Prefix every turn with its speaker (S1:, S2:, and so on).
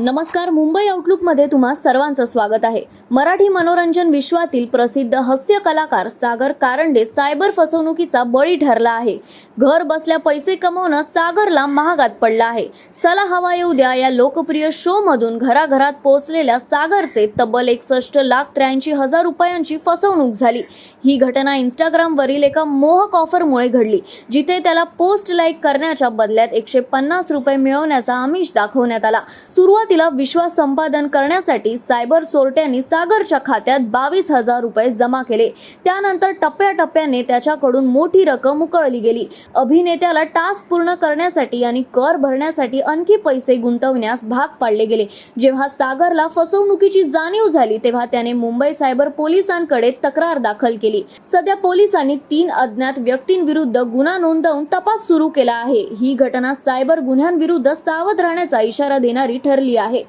S1: नमस्कार मुंबई आउटलुकमध्ये तुम्हा सर्वांचं स्वागत आहे. मराठी मनोरंजन विश्वातील प्रसिद्ध हास्य कलाकार सागर कारंडे सायबर फसवणुकीचा बळी ठरला आहे. घर बसल्या पैसे कमवणं सागरला महागात पडलं आहे. चला हवा येऊ द्या या लोकप्रिय शो मधून घराघरात पोहोचलेल्या सागरचे तब्बल एकसष्ट लाख त्र्याऐंशी हजार रुपयांची फसवणूक झाली. ही घटना इंस्टाग्रामवरील एका मोहक ऑफरमुळे घडली जिथे त्याला पोस्ट लाईक करण्याच्या बदल्यात एकशे पन्नास रुपये मिळवण्याचा आमिष दाखवण्यात आला. सुरुवात सुरुवातीला विश्वास संपादन करण्यासाठी सायबर चोरट्यांनी सागरच्या खात्यात बावीस हजार रुपये जमा केले. त्यानंतर टप्प्याटप्प्याने त्याच्याकडून मोठी रक्कम उकळली गेली. अभिनेत्याला टास्क पूर्ण करण्यासाठी आणि कर भरण्यासाठी आणखी पैसे गुंतवण्यास भाग पाडले गेले. जेव्हा सागरला फसवणुकीची जाणीव झाली तेव्हा त्याने मुंबई सायबर पोलिसांकडे तक्रार दाखल केली. सध्या पोलिसांनी तीन अज्ञात व्यक्तींविरुद्ध गुन्हा नोंदवून तपास सुरू केला आहे. ही घटना सायबर गुन्ह्यांविरुद्ध सावध राहण्याचा इशारा देणारी ठरली आहे.